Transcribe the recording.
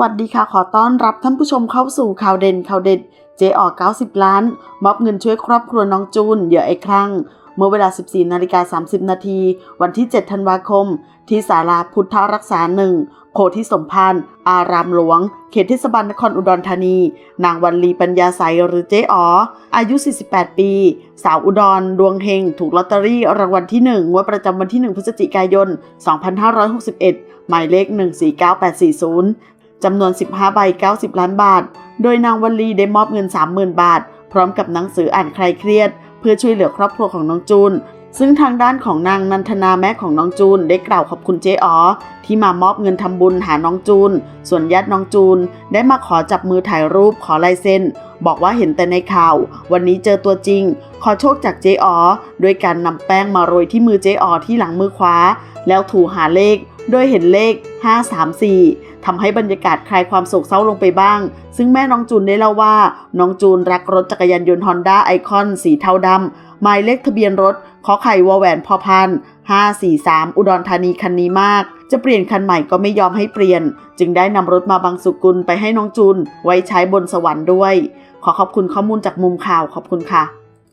วัสดีค่ะ ขอต้อนรับท่านผู้ชมเข้าสู่ข่าวเด่นข่าวเด็ด เจออก 90 ล้าน มอบเงินช่วยครอบครัวน้องจูนเหยื่อไอ้ครั้งเมื่อเวลา 14 นาฬิกา 30 นาที วันที่ 7 ธันวาคม ที่ศาลาพุทธรักษาหนึ่งโพธิสมภารอารามหลวง เขตเทศบาลนครอุดรธานี นางวันลีปัญญาใสหรือเจ๊อ๋อ อายุ 48 ปี สาวอุดร ดวงเฮง ถูกลอตเตอรี่รางวัลที่1งวดประจำวันที่ 1 พฤศจิกายน 2561 หมายเลข 149840 จำนวน 15 ใบ 90 ล้านบาท โดยนางวันลีได้มอบเงิน 30,000 บาท พร้อมกับหนังสืออ่านใครเครียด เพื่อช่วยเหลือครอบครัวของน้องจูน ซึ่งทางด้านของนางนันทนาแม่ของน้องจูน ได้กล่าวขอบคุณเจ๊อ๋อที่มามอบเงินทำบุญหาน้องจูน ส่วนญาติน้องจูน ได้มาขอจับมือถ่ายรูปขอลายเซ็นบอกว่าเห็นแต่ในข่าว วันนี้เจอตัวจริง ขอโชคจากเจ๊อ๋อด้วยการนำแป้งมาโรยที่มือเจ๊อ๋อที่หลังมือขวา แล้วถูหาเลข โดยเห็นเลข 534ทำให้บรรยากาศคลายความโศกเศร้าลงไปบ้าง ซึ่งแม่น้องจูนได้เล่าว่า น้องจูนรักรถจักรยานยนต์ฮอนด้าไอคอนสีเทาดำหมายเลขทะเบียนรถขอไข่วแหวนพอพัน543 อุดรธานีคันนี้มาก จะเปลี่ยนคันใหม่ก็ไม่ยอมให้เปลี่ยน จึงได้นำรถมาบางสุกุลไปให้น้องจูน ไว้ใช้บนสวรรค์ด้วย ขอขอบคุณข้อมูลจากมุมข่าวขอบคุณค่ะ